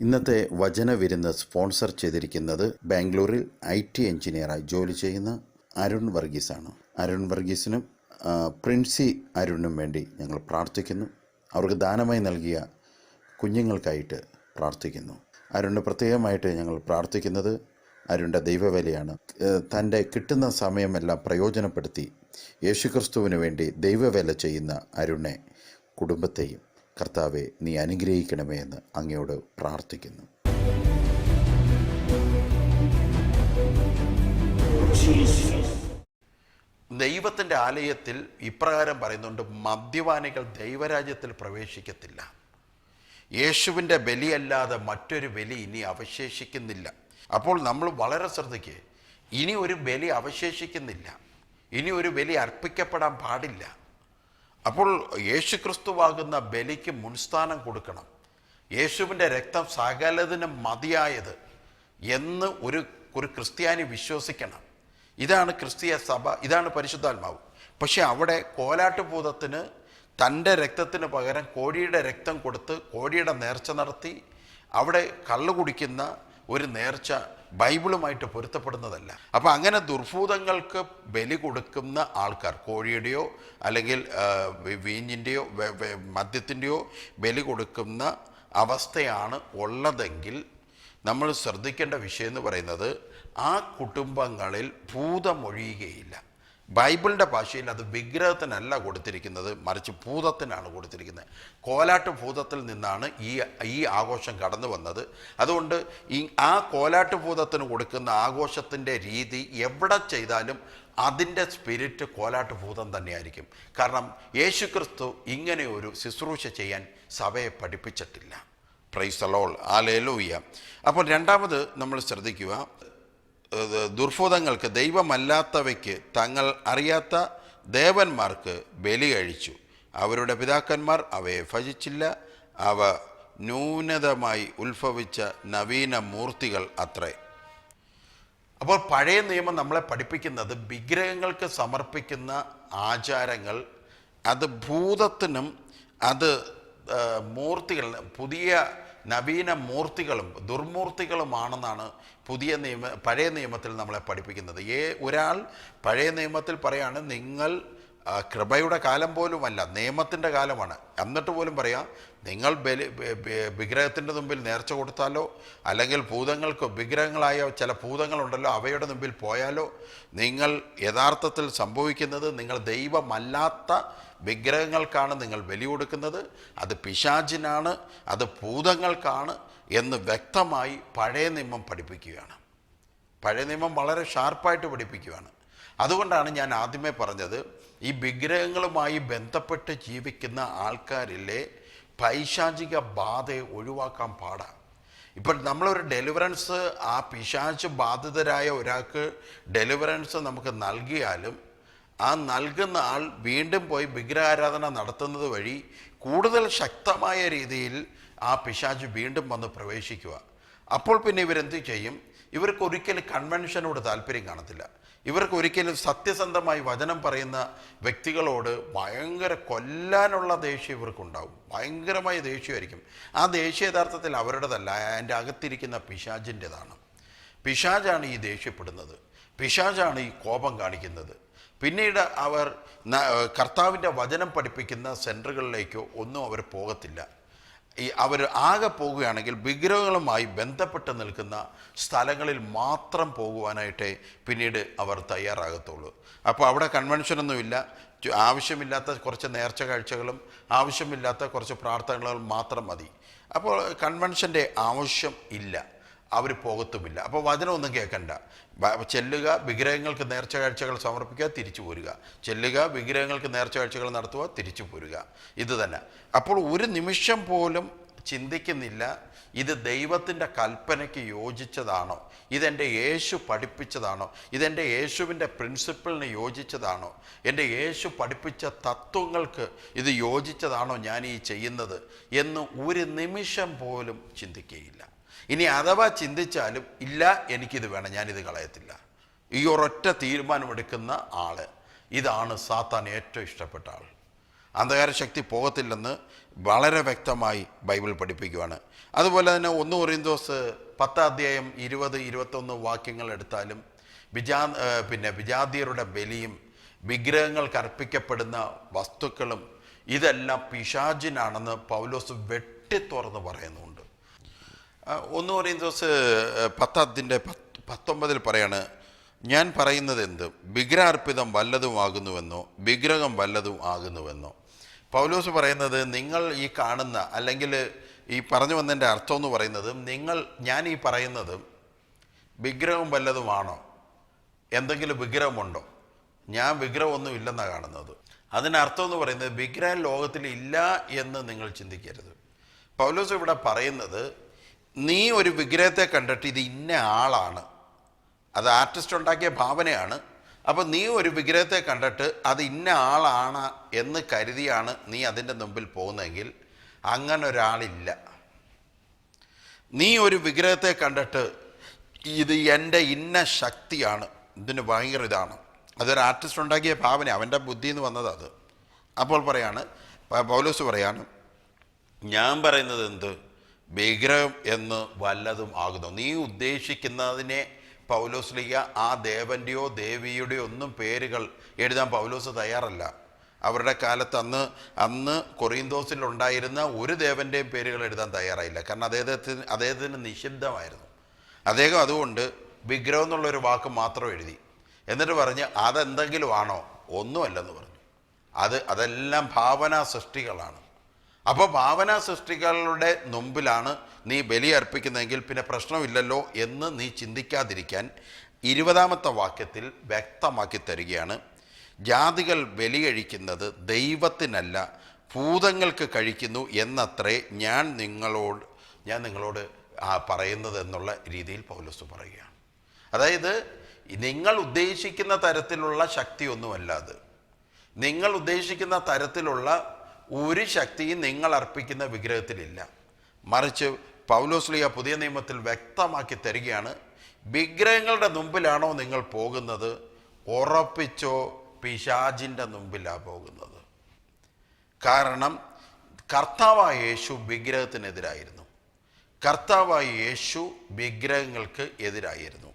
ഇന്നത്തെ വചന വിരുന്ന് സ്പോൺസർ ചെയ്തിരിക്കുന്നത് ബാംഗ്ലൂരിൽ ഐ ടി എഞ്ചിനീയറായി ജോലി ചെയ്യുന്ന അരുൺ വർഗീസാണ്. അരുൺ വർഗീസിനും പ്രിൻസി അരുണിനും വേണ്ടി ഞങ്ങൾ പ്രാർത്ഥിക്കുന്നു. അവർക്ക് ദാനമായി നൽകിയ കുഞ്ഞുങ്ങൾക്കായിട്ട് പ്രാർത്ഥിക്കുന്നു. അരുണിന് പ്രത്യേകമായിട്ട് ഞങ്ങൾ പ്രാർത്ഥിക്കുന്നത് അരുണിന്റെ ദൈവവേലയാണ്. തന്റെ കിട്ടുന്ന സമയമെല്ലാം പ്രയോജനപ്പെടുത്തി യേശുക്രിസ്തുവിന് വേണ്ടി ദൈവവേല ചെയ്യുന്ന അരുണെ കുടുംബത്തെയും കർത്താവെ നീ അനുഗ്രഹിക്കണമേ എന്ന് അങ്ങയോട് പ്രാർത്ഥിക്കുന്നു. ദൈവത്തിന്റെ ആലയത്തിൽ ഇപ്രകാരം പറയുന്നുണ്ട് മദ്യപാനികൾ ദൈവരാജ്യത്തിൽ പ്രവേശിക്കത്തില്ല. യേശുവിന്റെ ബലിയല്ലാതെ മറ്റൊരു ബലി ഇനി അവശേഷിക്കുന്നില്ല. അപ്പോൾ നമ്മൾ വളരെ ശ്രദ്ധിക്കുക ഇനി ഒരു ബലി അവശേഷിക്കുന്നില്ല. ഇനി ഒരു ബലി അർപ്പിക്കപ്പെടാൻ പാടില്ല. അപ്പോൾ യേശുക്രിസ്തുവാകുന്ന ബലിക്ക് മുൻസ്ഥാനം കൊടുക്കണം. യേശുവിന്റെ രക്തം സകലതിനും മതിയായത് എന്ന് ഒരു ഒരു ക്രിസ്ത്യാനി വിശ്വസിക്കണം. ഇതാണ് ക്രിസ്തീയ സഭ ഇതാണ് പരിശുദ്ധാത്മാവ്. പക്ഷേ അവിടെ കോലാട്ടുഭൂതത്തിന് തന്റെ രക്തത്തിന് പകരം കോഴിയുടെ രക്തം കൊടുത്ത് കോഴിയുടെ നേർച്ച നടത്തി അവിടെ കള്ളു കുടിക്കുന്ന ഒരു നേർച്ച ബൈബിളുമായിട്ട് പൊരുത്തപ്പെടുന്നതല്ല. അപ്പോൾ അങ്ങനെ ദുർഭൂതങ്ങൾക്ക് ബലി കൊടുക്കുന്ന ആൾക്കാർ കോഴിയുടെയോ അല്ലെങ്കിൽ വീഞ്ഞിന്റെയോ മദ്യത്തിന്റെയോ ബലി കൊടുക്കുന്ന അവസ്ഥയാണ് ഉള്ളതെങ്കിൽ നമ്മൾ ശ്രദ്ധിക്കേണ്ട വിഷയം എന്ന് പറയുന്നത് ആ കുടുംബങ്ങളിൽ ഭൂതമൊഴിയുകയില്ല. ബൈബിളിന്റെ ഭാഷയിൽ അത് വിഗ്രഹത്തിനല്ല കൊടുത്തിരിക്കുന്നത് മറിച്ച് ഭൂതത്തിനാണ് കൊടുത്തിരിക്കുന്നത്. കോലാട്ട് ഭൂതത്തിൽ നിന്നാണ് ഈ ഈ ആഘോഷം കടന്നു വന്നത്. അതുകൊണ്ട് ഈ ആ കോലാട്ട് ഭൂതത്തിന് കൊടുക്കുന്ന ആഘോഷത്തിന്റെ രീതി എവിടെ ചെയ്താലും അതിന്റെ സ്പിരിറ്റ് കോലാട്ട് ഭൂതം തന്നെയായിരിക്കും. കാരണം യേശുക്രിസ്തു ഇങ്ങനെ ഒരു ശുശ്രൂഷ ചെയ്യാൻ സഭയെ പഠിപ്പിച്ചിട്ടില്ല. പ്രൈസ് അലോൾ ആ ലേലൂയ്യ അപ്പോൾ രണ്ടാമത് നമ്മൾ ശ്രദ്ധിക്കുക ദുർഭൂതങ്ങൾക്ക് ദൈവമല്ലാത്തവയ്ക്ക് തങ്ങൾ അറിയാത്ത ദേവന്മാർക്ക് ബലി കഴിച്ചു. അവരുടെ പിതാക്കന്മാർ അവയെ ഭജിച്ചില്ല. അവ ന്യൂനതമായി ഉത്ഭവിച്ച നവീന മൂർത്തികൾ അത്രേ. അപ്പോൾ പഴയ നിയമം നമ്മളെ പഠിപ്പിക്കുന്നത് വിഗ്രഹങ്ങൾക്ക് സമർപ്പിക്കുന്ന ആചാരങ്ങൾ അത് ഭൂതത്തിനും അത് മൂർത്തികൾ പുതിയ നവീന മൂർത്തികളും ദുർമൂർത്തികളുമാണെന്നാണ് പുതിയ നിയമ പഴയ നിയമത്തിൽ നമ്മളെ പഠിപ്പിക്കുന്നത്. ഏ ഒരാൾ പഴയ നിയമത്തിൽ പറയാണ് നിങ്ങൾ കൃപയുടെ കാലം പോലുമല്ല നിയമത്തിന്റെ കാലമാണ്. എന്നിട്ട് പോലും പറയാം നിങ്ങൾ ബലി വിഗ്രഹത്തിന്റെ മുമ്പിൽ നേർച്ച കൊടുത്താലോ? അല്ലെങ്കിൽ ഭൂതങ്ങൾക്ക് വിഗ്രഹങ്ങളായ ചില ഭൂതങ്ങളുണ്ടല്ലോ അവയുടെ മുമ്പിൽ പോയാലോ? നിങ്ങൾ യഥാർത്ഥത്തിൽ സംഭവിക്കുന്നത് നിങ്ങൾ ദൈവമല്ലാത്ത വിഗ്രഹങ്ങൾക്കാണ് നിങ്ങൾ ബലി കൊടുക്കുന്നത്. അത് പിശാചിനാണ് അത് ഭൂതങ്ങൾക്കാണ് എന്ന് വ്യക്തമായി പഴയ നിയമം പഠിപ്പിക്കുകയാണ്. പഴയ നിയമം വളരെ ഷാർപ്പായിട്ട് പഠിപ്പിക്കുകയാണ്. അതുകൊണ്ടാണ് ഞാൻ ആദ്യമേ പറഞ്ഞത് ഈ വിഗ്രഹങ്ങളുമായി ബന്ധപ്പെട്ട് ജീവിക്കുന്ന ആൾക്കാരിലെ പൈശാചിക ബാധയെ ഒഴിവാക്കാൻ പാടാണ് ഇപ്പം നമ്മളൊരു ഡെലിവറൻസ് ആ പിശാച് ബാധിതരായ ഒരാൾക്ക് ഡെലിവറൻസ് നമുക്ക് നൽകിയാലും ആ നൽകുന്ന ആൾ വീണ്ടും പോയി വിഗ്രഹാരാധന നടത്തുന്നത് വഴി കൂടുതൽ ശക്തമായ രീതിയിൽ ആ പിശാജ് വീണ്ടും വന്ന് പ്രവേശിക്കുക. അപ്പോൾ പിന്നെ ഇവരെന്ത് ചെയ്യും? ഇവർക്ക് ഒരിക്കലും കൺവെൻഷനോട് താല്പര്യം കാണത്തില്ല. ഇവർക്ക് ഒരിക്കലും സത്യസന്ധമായി വചനം പറയുന്ന വ്യക്തികളോട് ഭയങ്കര കൊല്ലാനുള്ള ദേഷ്യം ഇവർക്കുണ്ടാവും. ഭയങ്കരമായ ദേഷ്യമായിരിക്കും. ആ ദേഷ്യ യഥാർത്ഥത്തിൽ അവരുടേതല്ല അതിന്റെ അകത്തിരിക്കുന്ന പിശാജിന്റെതാണ് പിശാജാണ് ഈ ദേഷ്യപ്പെടുന്നത്. പിശാജാണ് ഈ കോപം കാണിക്കുന്നത്. പിന്നീട് അവർ കർത്താവിന്റെ വചനം പഠിപ്പിക്കുന്ന സെന്ററുകളിലേക്കോ ഒന്നും അവർ പോകത്തില്ല. ഈ അവർ ആകെ പോകുകയാണെങ്കിൽ വിഗ്രഹങ്ങളുമായി ബന്ധപ്പെട്ട് നിൽക്കുന്ന സ്ഥലങ്ങളിൽ മാത്രം പോകുവാനായിട്ടേ പിന്നീട് അവർ തയ്യാറാകത്തുള്ളൂ. അപ്പോൾ അവിടെ കൺവെൻഷനൊന്നുമില്ല ആവശ്യമില്ലാത്ത കുറച്ച് നേർച്ച കാഴ്ചകളും ആവശ്യമില്ലാത്ത കുറച്ച് പ്രാർത്ഥനകളും മാത്രം മതി. അപ്പോൾ കൺവെൻഷന്റെ ആവശ്യം ഇല്ല. അവർ പോകത്തുമില്ല. അപ്പോൾ വചനമൊന്നും കേൾക്കണ്ട. ചെല്ലുക വിഗ്രഹങ്ങൾക്ക് നേർച്ച കാഴ്ചകൾ സമർപ്പിക്കുക തിരിച്ചു പോരുക. ചെല്ലുക വിഗ്രഹങ്ങൾക്ക് നേർച്ച കാഴ്ചകൾ നടത്തുക തിരിച്ചു പോരുക. ഇത് തന്നെ. അപ്പോൾ ഒരു നിമിഷം പോലും ചിന്തിക്കുന്നില്ല ഇത് ദൈവത്തിന്റെ കൽപ്പനയ്ക്ക് യോജിച്ചതാണോ? ഇതെന്റെ യേശു പഠിപ്പിച്ചതാണോ? ഇതെന്റെ യേശുവിന്റെ പ്രിൻസിപ്പിളിന് യോജിച്ചതാണോ? എന്റെ യേശു പഠിപ്പിച്ച തത്വങ്ങൾക്ക് ഇത് യോജിച്ചതാണോ ഞാൻ ഈ ചെയ്യുന്നത് എന്ന് ഒരു നിമിഷം പോലും ചിന്തിക്കുകയില്ല. ഇനി അഥവാ ചിന്തിച്ചാലും ഇല്ല എനിക്കിത് വേണം ഞാനിത് കളയത്തില്ല. ഈ ഒരൊറ്റ തീരുമാനമെടുക്കുന്ന ആൾ ഇതാണ് സാത്താൻ ഏറ്റവും ഇഷ്ടപ്പെട്ട ആൾ. അന്ധകാര ശക്തി പോകത്തില്ലെന്ന് വളരെ വ്യക്തമായി ബൈബിൾ പഠിപ്പിക്കുവാണ്. അതുപോലെ തന്നെ ഒന്ന് ഒറിയന്തോസ് പത്താധ്യായം ഇരുപത് ഇരുപത്തൊന്ന് വാക്യങ്ങൾ എടുത്താലും വിജാ പിന്നെ വിജാതിയരുടെ ബലിയും വിഗ്രഹങ്ങൾക്ക് അർപ്പിക്കപ്പെടുന്ന വസ്തുക്കളും ഇതെല്ലാം പിശാചിനാണെന്ന് പൗലോസ് വെട്ടിത്തുറന്ന് പറയുന്നുണ്ട്. ഒന്ന് പറയുന്ന പത്തതിന്റെ പത്തൊമ്പതിൽ പറയാണ് ഞാൻ പറയുന്നത് എന്ത്? വിഗ്രഹാർപ്പിതം വല്ലതും ആകുന്നുവെന്നോ? വിഗ്രഹം വല്ലതും ആകുന്നുവെന്നോ? പൗലോസ് പറയുന്നത് നിങ്ങൾ ഈ കാണുന്ന അല്ലെങ്കിൽ ഈ പറഞ്ഞു വന്നതിന്റെ അർത്ഥം എന്ന് പറയുന്നത് നിങ്ങൾ ഞാൻ ഈ പറയുന്നത് വിഗ്രഹം വല്ലതുമാണോ എന്തെങ്കിലും വിഗ്രഹമുണ്ടോ? ഞാൻ വിഗ്രഹമൊന്നും ഇല്ലെന്നാണ് കാണുന്നത്. അതിനർത്ഥം എന്ന് പറയുന്നത് വിഗ്രഹം ലോകത്തിൽ ഇല്ല എന്ന് നിങ്ങൾ ചിന്തിക്കരുത്. പൗലോസ് ഇവിടെ പറയുന്നത് നീ ഒരു വിഗ്രഹത്തെ കണ്ടിട്ട് ഇത് ഇന്ന ആളാണ്. അത് ആർട്ടിസ്റ്റ് ഉണ്ടാക്കിയ ഭാവനയാണ്. അപ്പം നീ ഒരു വിഗ്രഹത്തെ കണ്ടിട്ട് അത് ഇന്ന ആളാണ് എന്ന് കരുതിയാണ് നീ അതിന്റെ മുമ്പിൽ പോകുന്നതെങ്കിൽ അങ്ങനെ ഒരാളില്ല നീ ഒരു വിഗ്രഹത്തെ കണ്ടിട്ട് ഇത് എന്റെ ഇന്ന ശക്തിയാണ്. ഇതിന് ഭയങ്കര ഇതാണ്. അതൊരു ആർട്ടിസ്റ്റ് ഉണ്ടാക്കിയ ഭാവന അവന്റെ ബുദ്ധിയിൽ നിന്ന് വന്നത് അത്. അപ്പോൾ പറയാണ് പൗലോസ് പറയാണ് ഞാൻ പറയുന്നത് എന്ത്? വിഗ്രഹം എന്ന് വല്ലതും ആകുന്നു. നീ ഉദ്ദേശിക്കുന്നതിനെ പൗലോസ്ലിക ആ ദേവന്റെയോ ദേവിയുടെയോ ഒന്നും പേരുകൾ എഴുതാൻ പൗലോസ് തയ്യാറല്ല. അവരുടെ കാലത്ത് അന്ന് അന്ന് കൊറിയന്തോസിൽ ഉണ്ടായിരുന്ന ഒരു ദേവന്റെയും പേരുകൾ എഴുതാൻ തയ്യാറായില്ല. കാരണം അദ്ദേഹത്തിന് അദ്ദേഹത്തിന് നിഷിദ്ധമായിരുന്നു. അദ്ദേഹം അതുകൊണ്ട് വിഗ്രഹം എന്നുള്ളൊരു വാക്ക് മാത്രം എഴുതി. എന്നിട്ട് പറഞ്ഞ് അതെന്തെങ്കിലും ആണോ ഒന്നുമല്ലെന്ന് പറഞ്ഞു. അത് അതെല്ലാം ഭാവനാ സൃഷ്ടികളാണ്. അപ്പോൾ ഭാവന സൃഷ്ടികളുടെ മുമ്പിലാണ് നീ ബലി അർപ്പിക്കുന്നതെങ്കിൽ പിന്നെ പ്രശ്നമില്ലല്ലോ എന്ന് നീ ചിന്തിക്കാതിരിക്കാൻ ഇരുപതാമത്തെ വാക്യത്തിൽ വ്യക്തമാക്കി തരികയാണ്. ജാതികൾ ബലി കഴിക്കുന്നത് ദൈവത്തിനല്ല ഭൂതങ്ങൾക്ക് കഴിക്കുന്നു എന്നത്രേ ഞാൻ നിങ്ങളോട് ഞാൻ നിങ്ങളോട് പറയുന്നത് എന്നുള്ള രീതിയിൽ പൗലസ് പറയുകയാണ്. അതായത് നിങ്ങൾ ഉദ്ദേശിക്കുന്ന തരത്തിലുള്ള ശക്തിയൊന്നുമല്ല അത്. നിങ്ങൾ ഉദ്ദേശിക്കുന്ന തരത്തിലുള്ള ഒരു ശക്തിയും നിങ്ങൾ അർപ്പിക്കുന്ന വിഗ്രഹത്തിലില്ല. മറിച്ച് പൗലോസ്ലിയ പുതിയ നിയമത്തിൽ വ്യക്തമാക്കി തരികയാണ് വിഗ്രഹങ്ങളുടെ മുമ്പിലാണോ നിങ്ങൾ പോകുന്നത്? ഉറപ്പിച്ചോ പിശാജിന്റെ മുമ്പിലാണ് പോകുന്നത്. കാരണം കർത്താവായ യേശു വിഗ്രഹത്തിനെതിരായിരുന്നു. കർത്താവായ യേശു വിഗ്രഹങ്ങൾക്ക് എതിരായിരുന്നു.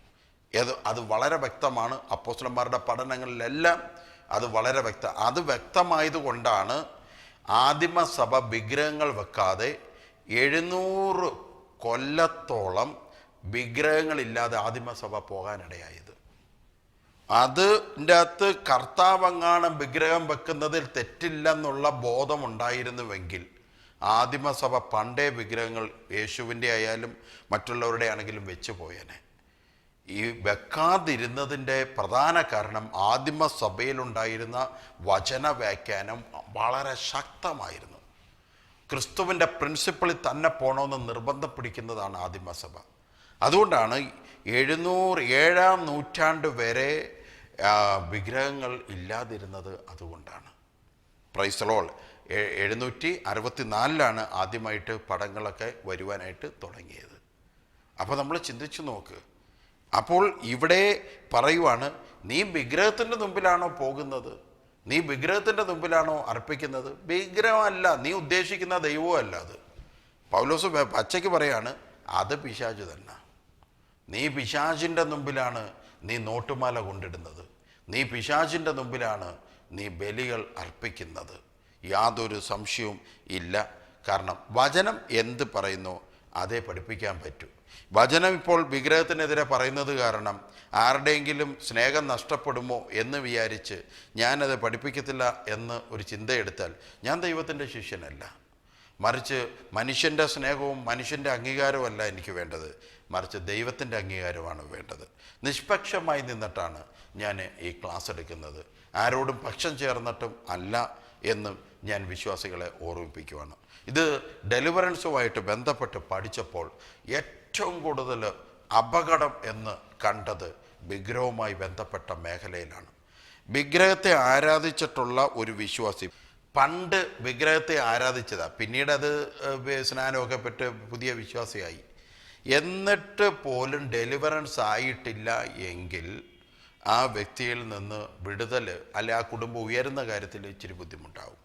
ഏത് അത് വളരെ വ്യക്തമാണ്. അപ്പോസ്ലന്മാരുടെ പഠനങ്ങളിലെല്ലാം അത് വളരെ വ്യക്ത അത് വ്യക്തമായതുകൊണ്ടാണ് ആദിമസഭ വിഗ്രഹങ്ങൾ വെക്കാതെ എഴുന്നൂറ് കൊല്ലത്തോളം വിഗ്രഹങ്ങളില്ലാതെ ആദിമസഭ പോകാനിടയായത്. അതിന്റെ അകത്ത് കർത്താവങ്ങാണം വിഗ്രഹം വെക്കുന്നതിൽ തെറ്റില്ലെന്നുള്ള ബോധമുണ്ടായിരുന്നുവെങ്കിൽ ആദിമസഭ പണ്ടേ വിഗ്രഹങ്ങൾ യേശുവിന്റെ ആയാലും മറ്റുള്ളവരുടെ ആണെങ്കിലും വെച്ചു പോയേനെ. ഈ വെക്കാതിരുന്നതിന്റെ പ്രധാന കാരണം ആദിമ സഭയിലുണ്ടായിരുന്ന വചന വ്യാഖ്യാനം വളരെ ശക്തമായിരുന്നു. ക്രിസ്തുവിന്റെ പ്രിൻസിപ്പിളിൽ തന്നെ പോകണമെന്ന് നിർബന്ധം പിടിക്കുന്നതാണ് ആദിമസഭ അതുകൊണ്ടാണ് എഴുന്നൂറ് ഏഴാം നൂറ്റാണ്ട് വരെ വിഗ്രഹങ്ങൾ ഇല്ലാതിരുന്നത് അതുകൊണ്ടാണ്. പ്രൈസലോൾ എഴുന്നൂറ്റി അറുപത്തി നാലിലാണ് ആദ്യമായിട്ട് പടങ്ങളൊക്കെ വരുവാനായിട്ട് തുടങ്ങിയത്. അപ്പോൾ നമ്മൾ ചിന്തിച്ചു നോക്ക് അപ്പോൾ ഇവിടെ പറയുവാണ് നീ വിഗ്രഹത്തിന്റെ മുമ്പിലാണോ പോകുന്നത്? നീ വിഗ്രഹത്തിന്റെ മുമ്പിലാണോ അർപ്പിക്കുന്നത്? വിഗ്രഹമല്ല നീ ഉദ്ദേശിക്കുന്ന ദൈവവും അല്ല അത്. പൗലോസ് പച്ചയ്ക്ക് പറയാണ് അത് പിശാച് തന്നെ. നീ പിശാചിന്റെ മുമ്പിലാണ് നീ നോട്ടുമാല കൊണ്ടിടുന്നത്. നീ പിശാചിന്റെ മുമ്പിലാണ് നീ ബലികൾ അർപ്പിക്കുന്നത്. യാതൊരു സംശയവും ഇല്ല. കാരണം വചനം എന്ത് പറയുന്നു അതേ പഠിപ്പിക്കാൻ പറ്റൂ. വചനം ഇപ്പോൾ വിഗ്രഹത്തിനെതിരെ പറയുന്നത് കാരണം ആരുടെയെങ്കിലും സ്നേഹം നഷ്ടപ്പെടുമോ എന്ന് വിചാരിച്ച് ഞാനത് പഠിപ്പിക്കത്തില്ല എന്ന് ഒരു ചിന്തയെടുത്താൽ ഞാൻ ദൈവത്തിന്റെ ശിഷ്യനല്ല. മറിച്ച് മനുഷ്യന്റെ സ്നേഹവും മനുഷ്യന്റെ അംഗീകാരവുമല്ല എനിക്ക് വേണ്ടത്. മറിച്ച് ദൈവത്തിന്റെ അംഗീകാരമാണ് വേണ്ടത്. നിഷ്പക്ഷമായി നിന്നിട്ടാണ് ഞാൻ ഈ ക്ലാസ് എടുക്കുന്നത്. ആരോടും പക്ഷം ചേർന്നിട്ടും അല്ല എന്നും ഞാൻ വിശ്വാസികളെ ഓർമ്മിപ്പിക്കുവാണ്. ഇത് ഡെലിവറൻസുമായിട്ട് ബന്ധപ്പെട്ട് പഠിച്ചപ്പോൾ ഏറ്റവും കൂടുതൽ അപകടം എന്ന് കണ്ടത് വിഗ്രഹവുമായി ബന്ധപ്പെട്ട മേഖലയിലാണ്. വിഗ്രഹത്തെ ആരാധിച്ചിട്ടുള്ള ഒരു വിശ്വാസി. പണ്ട് വിഗ്രഹത്തെ ആരാധിച്ചതാ. പിന്നീട് അത് സ്നാനമൊക്കെ പെട്ട് പുതിയ വിശ്വാസിയായി. എന്നിട്ട് പോലും ഡെലിവറൻസ് ആയിട്ടില്ല എങ്കിൽ ആ വ്യക്തിയിൽ നിന്ന് വിടുതൽ അല്ലെ ആ കുടുംബം ഉയരുന്ന കാര്യത്തിൽ ഇച്ചിരി ബുദ്ധിമുട്ടാവും.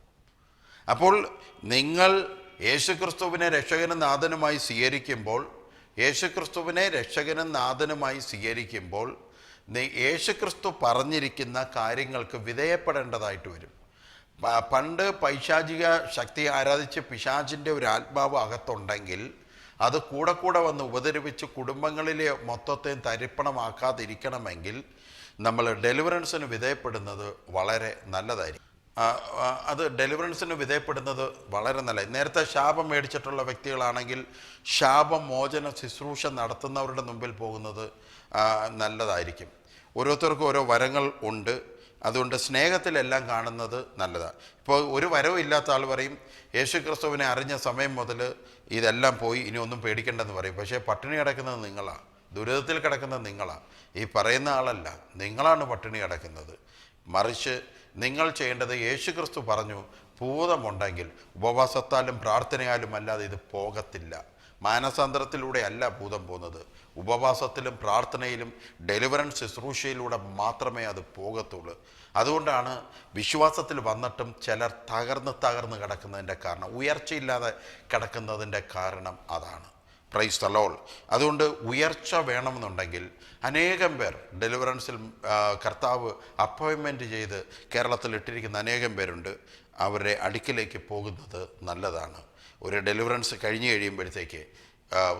അപ്പോൾ നിങ്ങൾ യേശുക്രിസ്തുവിനെ രക്ഷകനും നാഥനുമായി സ്വീകരിക്കുമ്പോൾ യേശുക്രിസ്തുവിനെ രക്ഷകനും നാഥനുമായി സ്വീകരിക്കുമ്പോൾ യേശുക്രിസ്തു പറഞ്ഞിരിക്കുന്ന കാര്യങ്ങൾക്ക് വിധേയപ്പെടേണ്ടതായിട്ട് വരും. പണ്ട് പൈശാചിക ശക്തി ആരാധിച്ച് പിശാചിന്റെ ഒരു ആത്മാവ് അകത്തുണ്ടെങ്കിൽ അത് കൂടെ കൂടെ വന്ന് ഉപദ്രവിച്ച് കുടുംബങ്ങളിലെ മൊത്തത്തെ തരിപ്പണമാക്കാതിരിക്കണമെങ്കിൽ നമ്മൾ ഡെലിവറൻസിന് വിധേയപ്പെടുന്നത് വളരെ നല്ലതായിരിക്കും. അത് ഡെലിവറൻസിന് വിധേയപ്പെടുന്നത് വളരെ നല്ല. നേരത്തെ ശാപം മേടിച്ചിട്ടുള്ള വ്യക്തികളാണെങ്കിൽ ശാപം മോചന ശുശ്രൂഷ നടത്തുന്നവരുടെ മുമ്പിൽ പോകുന്നത് നല്ലതായിരിക്കും. ഓരോരുത്തർക്കും ഓരോ വരങ്ങൾ ഉണ്ട്. അതുകൊണ്ട് സ്നേഹത്തിലെല്ലാം കാണുന്നത് നല്ലതാണ് ഇപ്പോൾ ഒരു വരവും ഇല്ലാത്ത ആൾ പറയും യേശു ക്രിസ്തുവിനെ അറിഞ്ഞ സമയം മുതൽ ഇതെല്ലാം പോയി ഇനി ഒന്നും പേടിക്കേണ്ടെന്ന് പറയും. പക്ഷേ പട്ടിണി കിടക്കുന്നത് നിങ്ങളാണ് ദുരിതത്തിൽ കിടക്കുന്നത് നിങ്ങളാണ് ഈ പറയുന്ന ആളല്ല. നിങ്ങളാണ് പട്ടിണി കിടക്കുന്നത്. മറിച്ച് നിങ്ങൾ ചെയ്യേണ്ടത് യേശു ക്രിസ്തു പറഞ്ഞു ഭൂതമുണ്ടെങ്കിൽ ഉപവാസത്താലും പ്രാർത്ഥനയാലും അല്ലാതെ ഇത് പോകത്തില്ല. മാനസാന്തരത്തിലൂടെ അല്ല ഭൂതം പോകുന്നത്. ഉപവാസത്തിലും പ്രാർത്ഥനയിലും ഡെലിവറൻസ് ശുശ്രൂഷയിലൂടെ മാത്രമേ അത് പോകത്തുള്ളൂ. അതുകൊണ്ടാണ് വിശ്വാസത്തിൽ വന്നിട്ടും ചിലർ തകർന്ന് തകർന്ന് കിടക്കുന്നതിന്റെ കാരണം ഉയർച്ചയില്ലാതെ കിടക്കുന്നതിന്റെ കാരണം അതാണ്. പ്രൈസ് തലോൾ അതുകൊണ്ട് ഉയർച്ച വേണമെന്നുണ്ടെങ്കിൽ അനേകം പേർ ഡെലിവറൻസിൽ കർത്താവ് അപ്പോയിൻമെന്റ് ചെയ്ത് കേരളത്തിൽ ഇട്ടിരിക്കുന്ന അനേകം പേരുണ്ട്. അവരുടെ അടുക്കിലേക്ക് പോകുന്നത് നല്ലതാണ്. ഒരു ഡെലിവറൻസ് കഴിഞ്ഞ് കഴിയുമ്പോഴത്തേക്ക്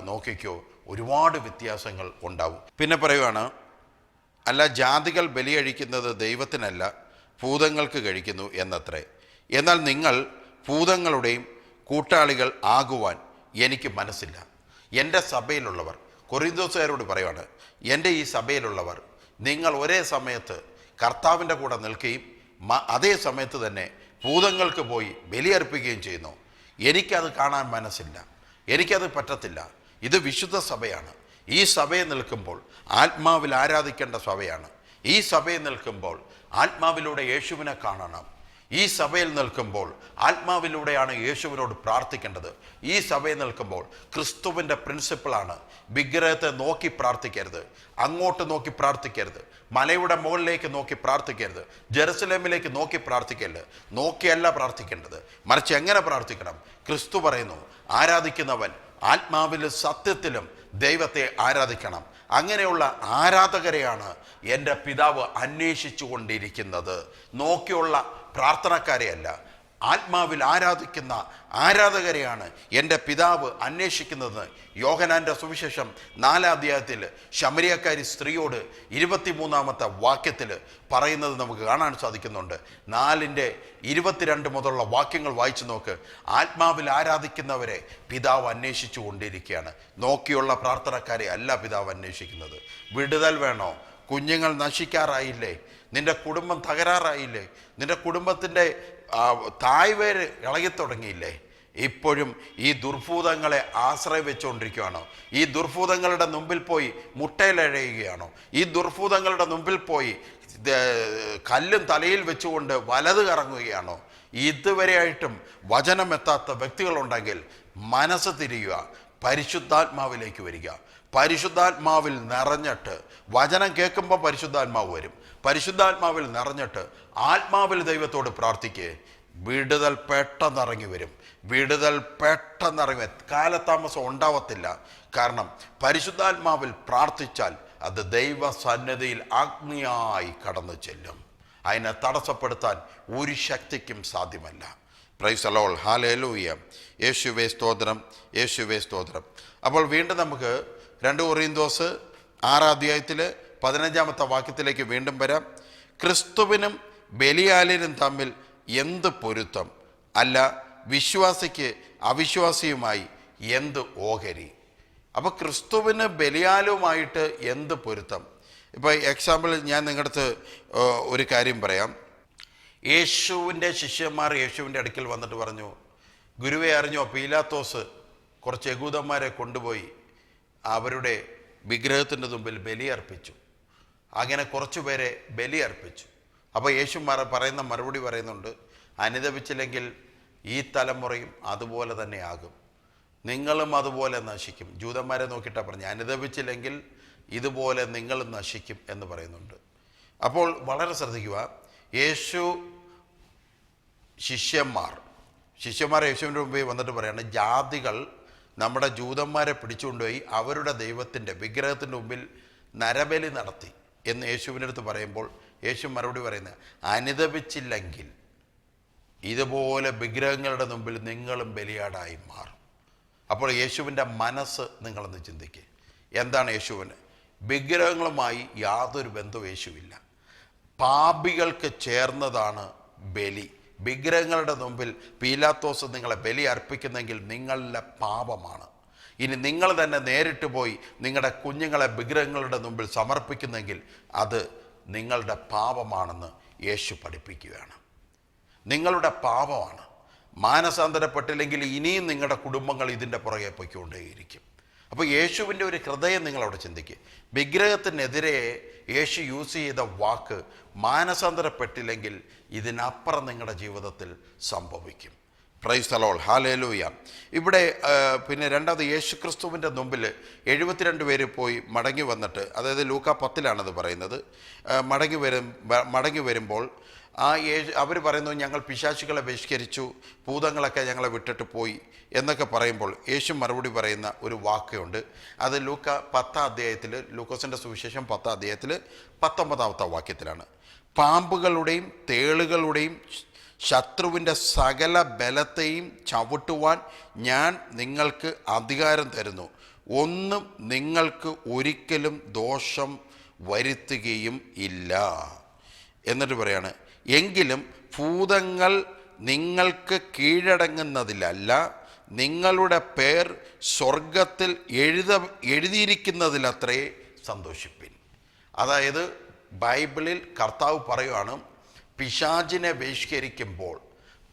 നോക്കിക്കോ ഒരുപാട് വ്യത്യാസങ്ങൾ ഉണ്ടാവും. പിന്നെ പറയുവാണ് അല്ല ജാതികൾ ബലിയഴിക്കുന്നത് ദൈവത്തിനല്ല ഭൂതങ്ങൾക്ക് കഴിക്കുന്നു എന്നത്രേ. എന്നാൽ നിങ്ങൾ ഭൂതങ്ങളുടെയും കൂട്ടാളികൾ ആകുവാൻ എനിക്ക് മനസ്സില്ല. എന്റെ സഭയിലുള്ളവർ കൊറിന്തോസുകാരോട് പറയുവാണ് എന്റെ ഈ സഭയിലുള്ളവർ നിങ്ങൾ ഒരേ സമയത്ത് കർത്താവിന്റെ കൂടെ നിൽക്കുകയും അതേ സമയത്ത് തന്നെ ഭൂതങ്ങൾക്ക് പോയി ബലിയർപ്പിക്കുകയും ചെയ്യുന്നു. എനിക്കത് കാണാൻ മനസ്സില്ല. എനിക്കത് പറ്റത്തില്ല. ഇത് വിശുദ്ധ സഭയാണ്. ഈ സഭയെ നിൽക്കുമ്പോൾ ആത്മാവിൽ ആരാധിക്കേണ്ട സഭയാണ്. ഈ സഭയെ നിൽക്കുമ്പോൾ ആത്മാവിലൂടെ യേശുവിനെ കാണണം. ഈ സഭയിൽ നിൽക്കുമ്പോൾ ആത്മാവിലൂടെയാണ് യേശുവിനോട് പ്രാർത്ഥിക്കേണ്ടത്. ഈ സഭയിൽ നിൽക്കുമ്പോൾ ക്രിസ്തുവിന്റെ പ്രിൻസിപ്പിളാണ് വിഗ്രഹത്തെ നോക്കി പ്രാർത്ഥിക്കരുത് അങ്ങോട്ട് നോക്കി പ്രാർത്ഥിക്കരുത് മലയുടെ മുകളിലേക്ക് നോക്കി പ്രാർത്ഥിക്കരുത് ജെറുസലേമിലേക്ക് നോക്കി പ്രാർത്ഥിക്കരുത് നോക്കിയല്ല പ്രാർത്ഥിക്കേണ്ടത്. മറിച്ച് എങ്ങനെ പ്രാർത്ഥിക്കണം? ക്രിസ്തു പറയുന്നു ആരാധിക്കുന്നവൻ ആത്മാവിലും സത്യത്തിലും ദൈവത്തെ ആരാധിക്കണം. അങ്ങനെയുള്ള ആരാധകരെയാണ് എന്റെ പിതാവ് അന്വേഷിച്ചു കൊണ്ടിരിക്കുന്നത് നോക്കിയുള്ള പ്രാർത്ഥനക്കാരെയല്ല. ആത്മാവിൽ ആരാധിക്കുന്ന ആരാധകരെയാണ് എന്റെ പിതാവ് അന്വേഷിക്കുന്നത്. യോഹനാന്റെ സുവിശേഷം നാലാം അധ്യായത്തിൽ ശമരിയക്കാരി സ്ത്രീയോട് ഇരുപത്തിമൂന്നാമത്തെ വാക്യത്തിൽ പറയുന്നത് നമുക്ക് കാണാൻ സാധിക്കുന്നുണ്ട്. നാലിന്റെ ഇരുപത്തിരണ്ട് മുതലുള്ള വാക്യങ്ങൾ വായിച്ചു നോക്ക്. ആത്മാവിൽ ആരാധിക്കുന്നവരെ പിതാവ് അന്വേഷിച്ചു കൊണ്ടിരിക്കുകയാണ്. നോക്കിയുള്ള പ്രാർത്ഥനക്കാരെ അല്ല പിതാവ് അന്വേഷിക്കുന്നത്. വിടുതൽ വേണോ? കുഞ്ഞുങ്ങൾ നശിക്കാറായില്ലേ? നിന്റെ കുടുംബം തകരാറായില്ലേ? നിന്റെ കുടുംബത്തിന്റെ തായ്വേര് ഇളകിത്തുടങ്ങിയില്ലേ? ഇപ്പോഴും ഈ ദുർഭൂതങ്ങളെ ആശ്രയം വെച്ചുകൊണ്ടിരിക്കുകയാണോ ഈ ദുർഭൂതങ്ങളുടെ മുമ്പിൽ പോയി മുട്ടയിലഴയുകയാണോ? ഈ ദുർഭൂതങ്ങളുടെ മുമ്പിൽ പോയി കല്ലും തലയിൽ വെച്ചുകൊണ്ട് വലത് കറങ്ങുകയാണോ? ഇതുവരെയായിട്ടും വചനമെത്താത്ത വ്യക്തികളുണ്ടെങ്കിൽ മനസ്സ് തിരിയുക പരിശുദ്ധാത്മാവിലേക്ക് വരിക. പരിശുദ്ധാത്മാവിൽ നിറഞ്ഞിട്ട് വചനം കേൾക്കുമ്പോൾ പരിശുദ്ധാത്മാവ് വരും. പരിശുദ്ധാത്മാവിൽ നിറഞ്ഞിട്ട് ആത്മാവിൽ ദൈവത്തോട് പ്രാർത്ഥിക്കേ. വിടുതൽ പെട്ടെന്ന് ഇറങ്ങി വരും. വിടുതൽ പെട്ടെന്ന് ഇറങ്ങി വരും. കാലതാമസം ഉണ്ടാവത്തില്ല. കാരണം പരിശുദ്ധാത്മാവിൽ പ്രാർത്ഥിച്ചാൽ അത് ദൈവ സന്നദ്ധയിൽ അഗ്നിയായി കടന്നു ചെല്ലും. അതിനെ തടസ്സപ്പെടുത്താൻ ഒരു ശക്തിക്കും സാധ്യമല്ല. പ്രൈസ് അലോൾ ഹാലേലൂയ യേശുവേ സ്തോത്രം. യേശുവേ സ്തോത്രം. അപ്പോൾ വീണ്ടും നമുക്ക് രണ്ട് കൊറിയന്തോസ് ആറാം അധ്യായത്തിൽ പതിനഞ്ചാമത്തെ വാക്യത്തിലേക്ക് വീണ്ടും വരാം. ക്രിസ്തുവിനും ബലിയാലിനും തമ്മിൽ എന്ത് പൊരുത്തം? അല്ല വിശ്വാസിക്ക് അവിശ്വാസിയുമായി എന്ത് ഓഹരി? അപ്പോൾ ക്രിസ്തുവിന് ബലിയാലുമായിട്ട് എന്ത് പൊരുത്തം? ഇപ്പോൾ എക്സാമ്പിൾ ഞാൻ നിങ്ങളുടെ അടുത്ത് ഒരു കാര്യം പറയാം. യേശുവിന്റെ ശിഷ്യന്മാർ യേശുവിന്റെ അടുക്കൽ വന്നിട്ട് പറഞ്ഞു ഗുരുവെ അറിഞ്ഞോ? പീലാത്തോസ് കുറച്ച് യകൂദന്മാരെ കൊണ്ടുപോയി. അവരുടെ വിഗ്രഹത്തിന്റെ മുമ്പിൽ ബലിയർപ്പിച്ചു അങ്ങനെ കുറച്ചു പേരെ ബലിയർപ്പിച്ചു അപ്പോൾ യേശു മറ പറയുന്ന മറുപടി പറയുന്നുണ്ട് അനുദപിച്ചില്ലെങ്കിൽ ഈ തലമുറയും അതുപോലെ തന്നെ ആകും. നിങ്ങളും അതുപോലെ നശിക്കും. ജൂതന്മാരെ നോക്കിയിട്ടാണ് പറഞ്ഞു അനുദപിച്ചില്ലെങ്കിൽ ഇതുപോലെ നിങ്ങളും നശിക്കും എന്ന് പറയുന്നുണ്ട്. അപ്പോൾ വളരെ ശ്രദ്ധിക്കുക യേശു ശിഷ്യന്മാർ ശിഷ്യന്മാർ യേശുവിന്റെ മുമ്പിൽ വന്നിട്ട് പറയാണ് ജാതികൾ നമ്മുടെ ജൂതന്മാരെ പിടിച്ചുകൊണ്ടുപോയി അവരുടെ ദൈവത്തിന്റെ വിഗ്രഹത്തിന്റെ മുമ്പിൽ നരബലി നടത്തി എന്ന് യേശുവിന്റെ അടുത്ത് പറയുമ്പോൾ യേശു മറുപടി പറയുന്നത് അനുദപിച്ചില്ലെങ്കിൽ ഇതുപോലെ വിഗ്രഹങ്ങളുടെ മുമ്പിൽ നിങ്ങളും ബലിയാടായി മാറും. അപ്പോൾ യേശുവിന്റെ മനസ്സ് നിങ്ങളൊന്ന് ചിന്തിക്കുക എന്താണ് യേശുവിന്? വിഗ്രഹങ്ങളുമായി യാതൊരു ബന്ധവും യേശുവില്ല. പാപികൾക്ക് ചേർന്നതാണ് ബലി. വിഗ്രഹങ്ങളുടെ മുമ്പിൽ പീലാത്തോസ് നിങ്ങളെ ബലി അർപ്പിക്കുന്നെങ്കിൽ നിങ്ങളുടെ പാപമാണ്. ഇനി നിങ്ങൾ തന്നെ നേരിട്ട് പോയി നിങ്ങളുടെ കുഞ്ഞുങ്ങളെ വിഗ്രഹങ്ങളുടെ മുമ്പിൽ സമർപ്പിക്കുന്നെങ്കിൽ അത് നിങ്ങളുടെ പാപമാണെന്ന് യേശു പഠിപ്പിക്കുകയാണ്. നിങ്ങളുടെ പാപമാണ്. മാനസാന്തരപ്പെട്ടില്ലെങ്കിൽ ഇനിയും നിങ്ങളുടെ കുടുംബങ്ങൾ ഇതിന്റെ പുറകെ പൊയ്ക്കൊണ്ടേയിരിക്കും. അപ്പോൾ യേശുവിന്റെ ഒരു ഹൃദയം നിങ്ങളവിടെ ചിന്തിക്കുക വിഗ്രഹത്തിനെതിരെ യേശു യൂസ് ചെയ്ത വാക്ക് മാനസാന്തരപ്പെട്ടില്ലെങ്കിൽ ഇതിനപ്പുറം നിങ്ങളുടെ ജീവിതത്തിൽ സംഭവിക്കും. പ്രൈസ് തലോൾ ഹാലേലൂയ ഇവിടെ പിന്നെ രണ്ടാമത് യേശു ക്രിസ്തുവിന്റെ മുമ്പിൽ എഴുപത്തിരണ്ട് പേര് പോയി മടങ്ങി വന്നിട്ട് അതായത് ലൂക്ക പത്തിലാണത് പറയുന്നത് മടങ്ങി വരും മടങ്ങി വരുമ്പോൾ ആ ഏഴ് അവർ പറയുന്നു ഞങ്ങൾ പിശാചികളെ ബഹിഷ്കരിച്ചു ഭൂതങ്ങളൊക്കെ ഞങ്ങളെ വിട്ടിട്ട് പോയി എന്നൊക്കെ പറയുമ്പോൾ യേശു മറുപടി പറയുന്ന ഒരു വാക്കുണ്ട്. അത് ലൂക്ക പത്താം അധ്യായത്തിൽ ലൂക്കോസിന്റെ സുവിശേഷം പത്താം അധ്യായത്തിൽ പത്തൊമ്പതാമത്തെ വാക്യത്തിലാണ്. പാമ്പുകളുടെയും തേളുകളുടെയും ശത്രുവിന്റെ സകല ബലത്തെയും ചവിട്ടുവാൻ ഞാൻ നിങ്ങൾക്ക് അധികാരം തരുന്നു. ഒന്നും നിങ്ങൾക്ക് ഒരിക്കലും ദോഷം വരുത്തുകയും ഇല്ല. എന്നിട്ട് പറയാണ് എങ്കിലും ഭൂതങ്ങൾ നിങ്ങൾക്ക് കീഴടങ്ങുന്നതിലല്ല നിങ്ങളുടെ പേർ സ്വർഗത്തിൽ എഴുത എഴുതിയിരിക്കുന്നതിലത്രേ സന്തോഷിപ്പിൻ. അതായത് ബൈബിളിൽ കർത്താവ് പറയുവാണ് പിശാചിനെ ബഹിഷ്കരിക്കുമ്പോൾ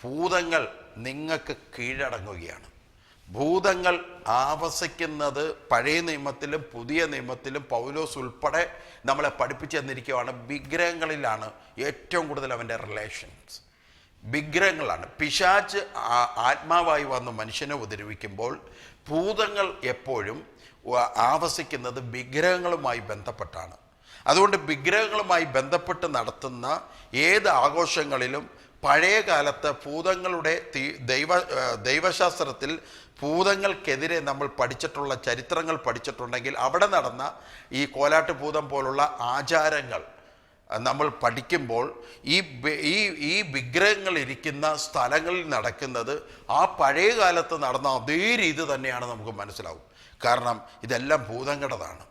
ഭൂതങ്ങൾ നിങ്ങൾക്ക് കീഴടങ്ങുകയാണ്. ഭൂതങ്ങൾ ആവസിക്കുന്നത് പഴയ നിയമത്തിലും പുതിയ നിയമത്തിലും പൗലോസ് ഉൾപ്പെടെ നമ്മളെ പഠിപ്പിച്ചു തന്നിരിക്കുകയാണ്. വിഗ്രഹങ്ങളിലാണ് ഏറ്റവും കൂടുതൽ അവന്റെ റിലേഷൻസ് വിഗ്രഹങ്ങളാണ്. പിശാച്ച് ആത്മാവായി വന്ന് മനുഷ്യനെ ഉപദ്രവിക്കുമ്പോൾ ഭൂതങ്ങൾ എപ്പോഴും ആവസിക്കുന്നത് വിഗ്രഹങ്ങളുമായി ബന്ധപ്പെട്ടാണ്. അതുകൊണ്ട് വിഗ്രഹങ്ങളുമായി ബന്ധപ്പെട്ട് നടത്തുന്ന ഏത് ആഘോഷങ്ങളിലും പഴയ കാലത്ത് ഭൂതങ്ങളുടെ ദൈവ ദൈവശാസ്ത്രത്തിൽ ഭൂതങ്ങൾക്കെതിരെ നമ്മൾ പഠിച്ചിട്ടുള്ള ചരിത്രങ്ങൾ പഠിച്ചിട്ടുണ്ടെങ്കിൽ അവിടെ നടന്ന ഈ കോലാട്ട് ഭൂതം പോലുള്ള ആചാരങ്ങൾ നമ്മൾ പഠിക്കുമ്പോൾ ഈ ഈ ഈ വിഗ്രഹങ്ങൾ ഇരിക്കുന്ന സ്ഥലങ്ങളിൽ നടക്കുന്നത് ആ പഴയ കാലത്ത് നടന്ന അതേ രീതി തന്നെയാണ് നമുക്ക് മനസ്സിലാവും. കാരണം ഇതെല്ലാം ഭൂതങ്ങളുടേതാണ്.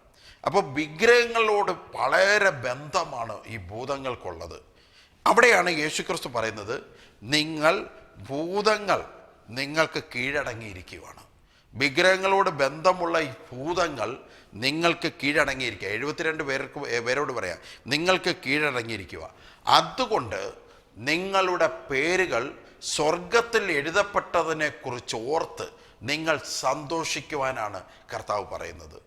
അപ്പോൾ വിഗ്രഹങ്ങളോട് വളരെ ബന്ധമാണ് ഈ ഭൂതങ്ങൾക്കുള്ളത്. അവിടെയാണ് യേശുക്രിസ്തു പറയുന്നത് നിങ്ങൾ ഭൂതങ്ങൾ നിങ്ങൾക്ക് കീഴടങ്ങിയിരിക്കുകയാണ് വിഗ്രഹങ്ങളോട് ബന്ധമുള്ള ഈ ഭൂതങ്ങൾ നിങ്ങൾക്ക് കീഴടങ്ങിയിരിക്കുക. എഴുപത്തിരണ്ട് പേർക്ക് പേരോട് പറയാം. നിങ്ങൾക്ക് കീഴടങ്ങിയിരിക്കുക. അതുകൊണ്ട് നിങ്ങളുടെ പേരുകൾ സ്വർഗത്തിൽ എഴുതപ്പെട്ടതിനെ കുറിച്ച് ഓർത്ത് നിങ്ങൾ സന്തോഷിക്കുവാനാണ് കർത്താവ് പറയുന്നത്.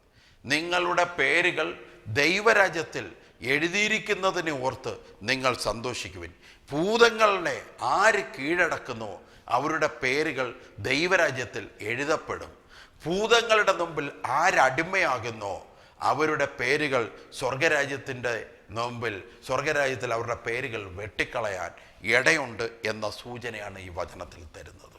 നിങ്ങളുടെ പേരുകൾ ദൈവരാജ്യത്തിൽ എഴുതിയിരിക്കുന്നതിനെ ഓർത്ത് നിങ്ങൾ സന്തോഷിക്കുവിൻ. ഭൂതങ്ങളെ ആര് കീഴടക്കുന്നോ? അവരുടെ പേരുകൾ ദൈവരാജ്യത്തിൽ എഴുതപ്പെടും. ഭൂതങ്ങളുടെ മുമ്പിൽ ആരടിമയാകുന്നോ അവരുടെ പേരുകൾ സ്വർഗരാജ്യത്തിന്റെ മുമ്പിൽ സ്വർഗരാജ്യത്തിൽ അവരുടെ പേരുകൾ വെട്ടിക്കളയാൻ ഇടയുണ്ട് എന്ന സൂചനയാണ് ഈ വചനത്തിൽ തരുന്നത്.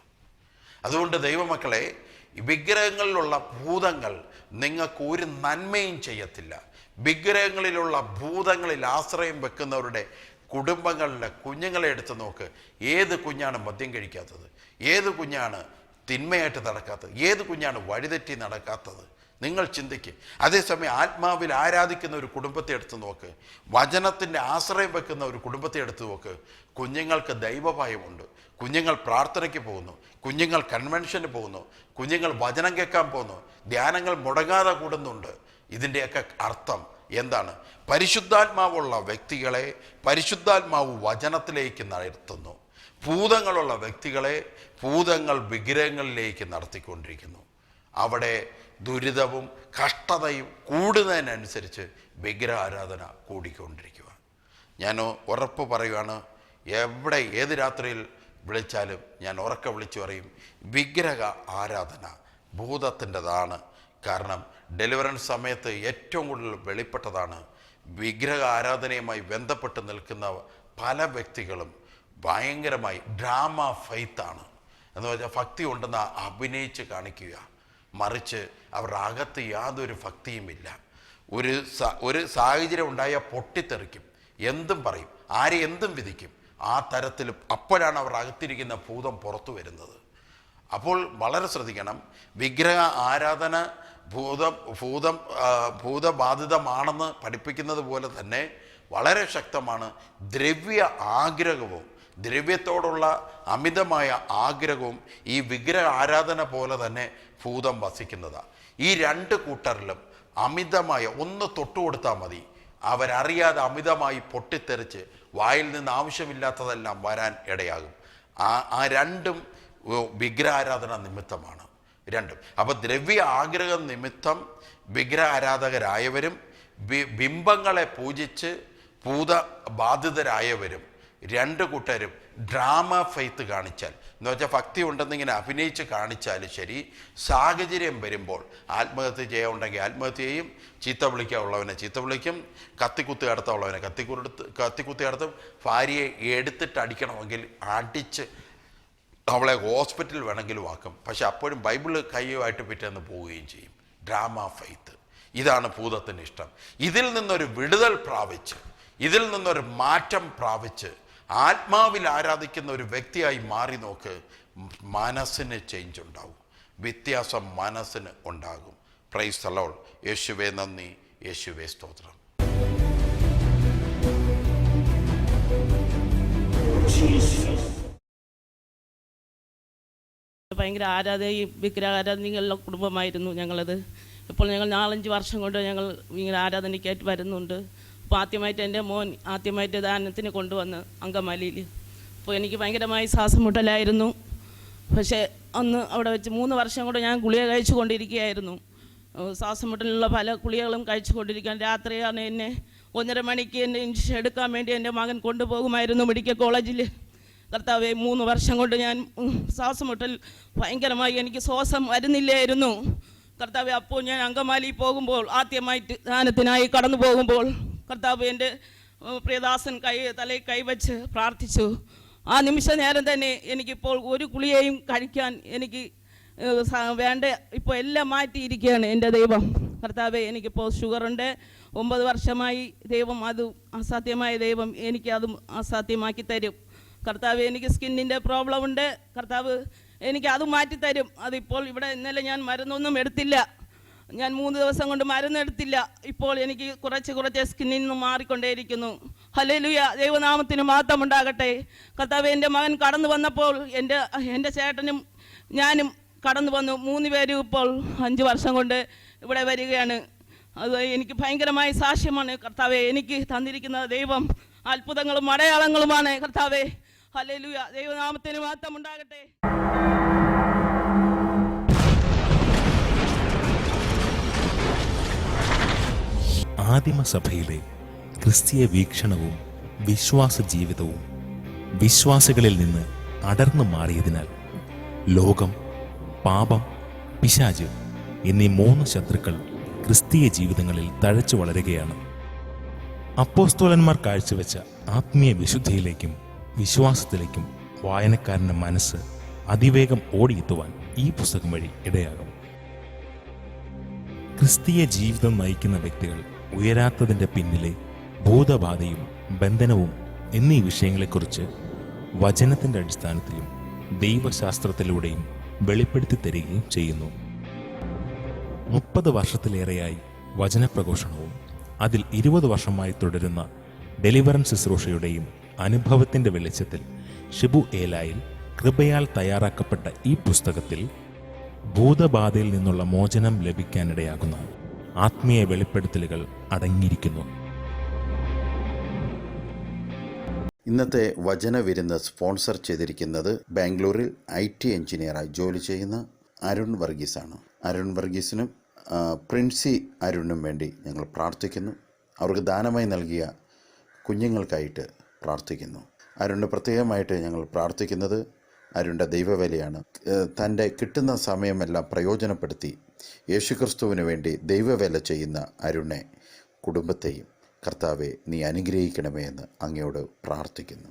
അതുകൊണ്ട് ദൈവമക്കളെ വിഗ്രഹങ്ങളിലുള്ള ഭൂതങ്ങൾ നിങ്ങൾക്ക് ഒരു നന്മയും ചെയ്യത്തില്ല. വിഗ്രഹങ്ങളിലുള്ള ഭൂതങ്ങളിൽ ആശ്രയം വെക്കുന്നവരുടെ കുടുംബങ്ങളിലെ കുഞ്ഞുങ്ങളെ എടുത്ത് നോക്ക്. ഏത് കുഞ്ഞാണ് മദ്യം കഴിക്കാത്തത്? ഏത് കുഞ്ഞാണ് തിന്മയായിട്ട് നടക്കാത്തത്? ഏത് കുഞ്ഞാണ് വഴിതെറ്റി നടക്കാത്തത്? നിങ്ങൾ ചിന്തിക്കുക അതേസമയം ആത്മാവിൽ ആരാധിക്കുന്ന ഒരു കുടുംബത്തെ എടുത്ത് നോക്ക്. വചനത്തിന്റെ ആശ്രയം വെക്കുന്ന ഒരു കുടുംബത്തെ എടുത്ത് നോക്ക്. കുഞ്ഞുങ്ങൾക്ക് ദൈവഭയമുണ്ട് കുഞ്ഞുങ്ങൾ പ്രാർത്ഥനയ്ക്ക് പോകുന്നു. കുഞ്ഞുങ്ങൾ കൺവെൻഷന് പോകുന്നു. കുഞ്ഞുങ്ങൾ വചനം കേൾക്കാൻ പോകുന്നു. ധ്യാനങ്ങൾ മുടങ്ങാതെ കൂടുന്നുണ്ട്. ഇതിന്റെയൊക്കെ അർത്ഥം എന്താണ്? പരിശുദ്ധാത്മാവുള്ള വ്യക്തികളെ പരിശുദ്ധാത്മാവ് വചനത്തിലേക്ക് നടത്തുന്നു. ഭൂതങ്ങളുള്ള വ്യക്തികളെ ഭൂതങ്ങൾ വിഗ്രഹങ്ങളിലേക്ക് നടത്തിക്കൊണ്ടിരിക്കുന്നു. അവിടെ ദുരിതവും കഷ്ടതയും കൂടുന്നതിനനുസരിച്ച് വിഗ്രഹാരാധന കൂടിക്കൊണ്ടിരിക്കുക ഞാൻ ഉറപ്പ് പറയുകയാണ് എവിടെ ഏത് രാത്രിയിൽ വിളിച്ചാലും ഞാൻ ഉറക്ക വിളിച്ചു പറയും വിഗ്രഹ ആരാധന ഭൂതത്തിന്റെതാണ്. കാരണം ഡെലിവറൻസ് സമയത്ത് ഏറ്റവും കൂടുതൽ വെളിപ്പെട്ടതാണ്. വിഗ്രഹ ആരാധനയുമായി ബന്ധപ്പെട്ട് നിൽക്കുന്ന പല വ്യക്തികളും ഭയങ്കരമായി ഡ്രാമ ഫെയ്ത്താണ് എന്ന് വെച്ചാൽ ഭക്തി ഉണ്ടെന്ന് അഭിനയിച്ച് കാണിക്കുക. മറിച്ച് അവരുടെ അകത്ത് യാതൊരു ഭക്തിയുമില്ല ഒരു ഒരു സാഹചര്യം ഉണ്ടായാൽ പൊട്ടിത്തെറിക്കും. എന്തും പറയും. ആരെ എന്തും വിധിക്കും. ആ തരത്തിൽ അപ്പോഴാണ് അവർ അകത്തിരിക്കുന്ന ഭൂതം പുറത്തു വരുന്നത്. അപ്പോൾ വളരെ ശ്രദ്ധിക്കണം. വിഗ്രഹ ആരാധന ഭൂതം ഭൂതം ഭൂതബാധിതമാണെന്ന് പഠിപ്പിക്കുന്നത് പോലെ തന്നെ വളരെ ശക്തമാണ് ദ്രവ്യ ആഗ്രഹവും ദ്രവ്യത്തോടുള്ള അമിതമായ ആഗ്രഹവും ഈ വിഗ്രഹ ആരാധന പോലെ തന്നെ ഭൂതം വസിക്കുന്നതാണ് ഈ രണ്ട് കൂട്ടറിലും അമിതമായ ഒന്ന് തൊട്ടുകൊടുത്താൽ മതി. അവരറിയാതെ അമിതമായി പൊട്ടിത്തെറിച്ച് വായിൽ നിന്ന് ആവശ്യമില്ലാത്തതെല്ലാം വരാൻ ഇടയാകും. ആ ആ രണ്ടും വിഗ്രഹാരാധന നിമിത്തമാണ്. രണ്ടും. അപ്പോൾ ദ്രവ്യ ആഗ്രഹം നിമിത്തം വിഗ്രഹാരാധകരായവരും ബിംബങ്ങളെ പൂജിച്ച് പൂത ബാധിതരായവരും രണ്ട് കൂട്ടരും ഡ്രാമ ഫെയ്ത്ത് കാണിച്ചാൽ എന്ന് വെച്ചാൽ ഭക്തി ഉണ്ടെന്ന് ഇങ്ങനെ അഭിനയിച്ച് കാണിച്ചാൽ ശരി സാഹചര്യം വരുമ്പോൾ ആത്മഹത്യ ചെയ്യാൻ ഉണ്ടെങ്കിൽ ആത്മഹത്യ ചെയ്യും ചീത്ത വിളിക്കാനുള്ളവനെ ചീത്ത വിളിക്കും കത്തിക്കുത്തി കടത്താനുള്ളവനെ കത്തിക്കുടുത്ത് കത്തിക്കുത്തി കടത്തും ഭാര്യയെ എടുത്തിട്ട് അടിക്കണമെങ്കിൽ അടിച്ച് അവളെ ഹോസ്പിറ്റലിൽ വേണമെങ്കിലും ആക്കും. പക്ഷെ അപ്പോഴും ബൈബിൾ കയ്യുമായിട്ട് പിറ്റേന്ന് പോവുകയും ചെയ്യും. ഡ്രാമ ഫെയ്ത്ത് ഇതാണ് ഭൂതത്തിന് ഇഷ്ടം. ഇതിൽ നിന്നൊരു വിടുതൽ പ്രാപിച്ച് ഇതിൽ നിന്നൊരു മാറ്റം പ്രാപിച്ച് ആത്മാവിൽ ആരാധിക്കുന്ന ഒരു വ്യക്തിയായി മാറി നോക്ക് മനസ്സിന് ചേഞ്ച് ഉണ്ടാവും. വ്യത്യാസം മനസ്സിന് ഉണ്ടാകും. പ്രൈസ് അലോൾ യേശുവേ നന്ദി. യേശുവേ സ്തോത്രം. ഭയങ്കര ആരാധനയും വിഗ്രഹാരാധനയുള്ള കുടുംബമായിരുന്നു ഞങ്ങളത്. ഇപ്പോൾ ഞങ്ങൾ നാലഞ്ച് വർഷം കൊണ്ട് ഞങ്ങൾ ഇങ്ങനെ ആരാധനയ്ക്കായിട്ട് വരുന്നുണ്ട്. അപ്പോൾ ആദ്യമായിട്ട് എന്റെ മോൻ ആദ്യമായിട്ട് ദാനത്തിന് കൊണ്ടുവന്ന് അങ്കമാലിയിൽ. അപ്പോൾ എനിക്ക് ഭയങ്കരമായി ശ്വാസം മുട്ടലായിരുന്നു പക്ഷേ അന്ന് അവിടെ വെച്ച് മൂന്ന് വർഷം കൊണ്ട് ഞാൻ ഗുളിക കഴിച്ചു കൊണ്ടിരിക്കുകയായിരുന്നു ശ്വാസം മുട്ടലുള്ള പല ഗുളികകളും കഴിച്ചു കൊണ്ടിരിക്കാൻ രാത്രിയാണ് എന്നെ ഒന്നര മണിക്ക് എന്നെ ഇൻജക്ഷൻ എടുക്കാൻ വേണ്ടി എന്റെ മകൻ കൊണ്ടുപോകുമായിരുന്നു മെഡിക്കൽ കോളേജിൽ. കർത്താവെ മൂന്ന് വർഷം കൊണ്ട് ഞാൻ ശ്വാസം മുട്ടൽ ഭയങ്കരമായി എനിക്ക് ശ്വാസം വരുന്നില്ലായിരുന്നു. കർത്താവ് അപ്പോൾ ഞാൻ അങ്കമാലി പോകുമ്പോൾ ആദ്യമായിട്ട് ധ്യാനത്തിനായി കടന്നു പോകുമ്പോൾ കർത്താവ് എന്റെ പ്രിയദാസൻ കൈ തലയിൽ കൈവച്ച് പ്രാർത്ഥിച്ചു. ആ നിമിഷ നേരം തന്നെ എനിക്കിപ്പോൾ ഒരു കുളിയെയും കഴിക്കാൻ എനിക്ക് വേണ്ട ഇപ്പോൾ എല്ലാം മാറ്റിയിരിക്കുകയാണ് എന്റെ ദൈവം. കർത്താവെ എനിക്കിപ്പോൾ ഷുഗറുണ്ട്. ഒമ്പത് വർഷമായി ദൈവം അത് അസാധ്യമായ ദൈവം എനിക്ക് എനിക്കതും അസാധ്യമാക്കി തരും. കർത്താവ് എനിക്ക് സ്കിന്നിന്റെ പ്രോബ്ലം ഉണ്ട് കർത്താവ് എനിക്ക് അത് മാറ്റിത്തരും. അതിപ്പോൾ ഇവിടെ ഇന്നലെ ഞാൻ മരുന്നൊന്നും എടുത്തില്ല. ഞാൻ മൂന്ന് ദിവസം കൊണ്ട് മരുന്നെടുത്തില്ല ഇപ്പോൾ എനിക്ക് കുറച്ച് കുറച്ച് സ്കിന്നിൽ നിന്ന് മാറിക്കൊണ്ടേയിരിക്കുന്നു. ഹലലുയ ദൈവനാമത്തിന് മാത്രം ഉണ്ടാകട്ടെ കർത്താവ് എന്റെ മകൻ കടന്നു വന്നപ്പോൾ എന്റെ എന്റെ ചേട്ടനും ഞാനും കടന്നു വന്നു. മൂന്ന് പേരും ഇപ്പോൾ അഞ്ച് വർഷം കൊണ്ട് ഇവിടെ വരികയാണ്. അത് എനിക്ക് ഭയങ്കരമായ സാക്ഷ്യമാണ്. കർത്താവെ എനിക്ക് തന്നിരിക്കുന്ന ദൈവം അത്ഭുതങ്ങളും അടയാളങ്ങളുമാണ്. കർത്താവെ ഹല്ലേലൂയ. ദൈവനാമത്തിന് മാത്രം ഉണ്ടാകട്ടെ ആദിമസഭയിലെ ക്രിസ്തീയ വീക്ഷണവും വിശ്വാസ ജീവിതവും വിശ്വാസികളിൽ നിന്ന് അടർന്നു മാറിയതിനാൽ ലോകം പാപം പിശാജ് എന്നീ മൂന്ന് ശത്രുക്കൾ ക്രിസ്തീയ ജീവിതങ്ങളിൽ തഴച്ചു വളരുകയാണ്. അപ്പോസ്തോലന്മാർ കാഴ്ചവെച്ച ആത്മീയ വിശുദ്ധിയിലേക്കും വിശ്വാസത്തിലേക്കും വായനക്കാരന്റെ മനസ്സ് അതിവേഗം ഓടിയെത്തുവാൻ ഈ പുസ്തകം വഴി ഇടയാകും. ക്രിസ്തീയ ജീവിതം നയിക്കുന്ന വ്യക്തികൾ ഉയരാത്തതിന്റെ പിന്നിലെ ഭൂതബാധയും ബന്ധനവും എന്നീ വിഷയങ്ങളെക്കുറിച്ച് വചനത്തിന്റെ അടിസ്ഥാനത്തിലും ദൈവശാസ്ത്രത്തിലൂടെയും വെളിപ്പെടുത്തി തരികയും ചെയ്യുന്നു. മുപ്പത് വർഷത്തിലേറെയായി വചനപ്രഘോഷണവും അതിൽ ഇരുപത് വർഷമായി തുടരുന്ന ഡെലിവറൻസ് ശുശ്രൂഷയുടെയും അനുഭവത്തിന്റെ വെളിച്ചത്തിൽ ഷിബു ഏലായിൽ കൃപയാൽ തയ്യാറാക്കപ്പെട്ട ഈ പുസ്തകത്തിൽ ഭൂതബാധയിൽ നിന്നുള്ള മോചനം ലഭിക്കാനിടയാകുന്ന. ആത്മീയ വെളിപ്പെടുത്തലുകൾ അടങ്ങിയിരിക്കുന്നു. ഇന്നത്തെ വചന വചനവിരുന്ന് സ്പോൺസർ ചെയ്തിരിക്കുന്നത് ബാംഗ്ലൂരിൽ ഐ ടി എഞ്ചിനീയറായി ജോലി ചെയ്യുന്ന അരുൺ വർഗീസാണ്. അരുൺ വർഗീസിനും പ്രിൻസി അരുണിനും വേണ്ടി ഞങ്ങൾ പ്രാർത്ഥിക്കുന്നു. അവർക്ക് ദാനമായി നൽകിയ കുഞ്ഞുങ്ങൾക്കായിട്ട് പ്രാർത്ഥിക്കുന്നു. അരുണ് പ്രത്യേകമായിട്ട് ഞങ്ങൾ പ്രാർത്ഥിക്കുന്നത് അരുണിന്റെ ദൈവവേലയാണ്. തന്റെ കിട്ടുന്ന സമയമെല്ലാം പ്രയോജനപ്പെടുത്തി യേശുക്രിസ്തുവിന് വേണ്ടി ദൈവവേല ചെയ്യുന്ന അരുണെ കുടുംബത്തെയും കർത്താവെ നീ അനുഗ്രഹിക്കണമേ എന്ന് അങ്ങയോട് പ്രാർത്ഥിക്കുന്നു.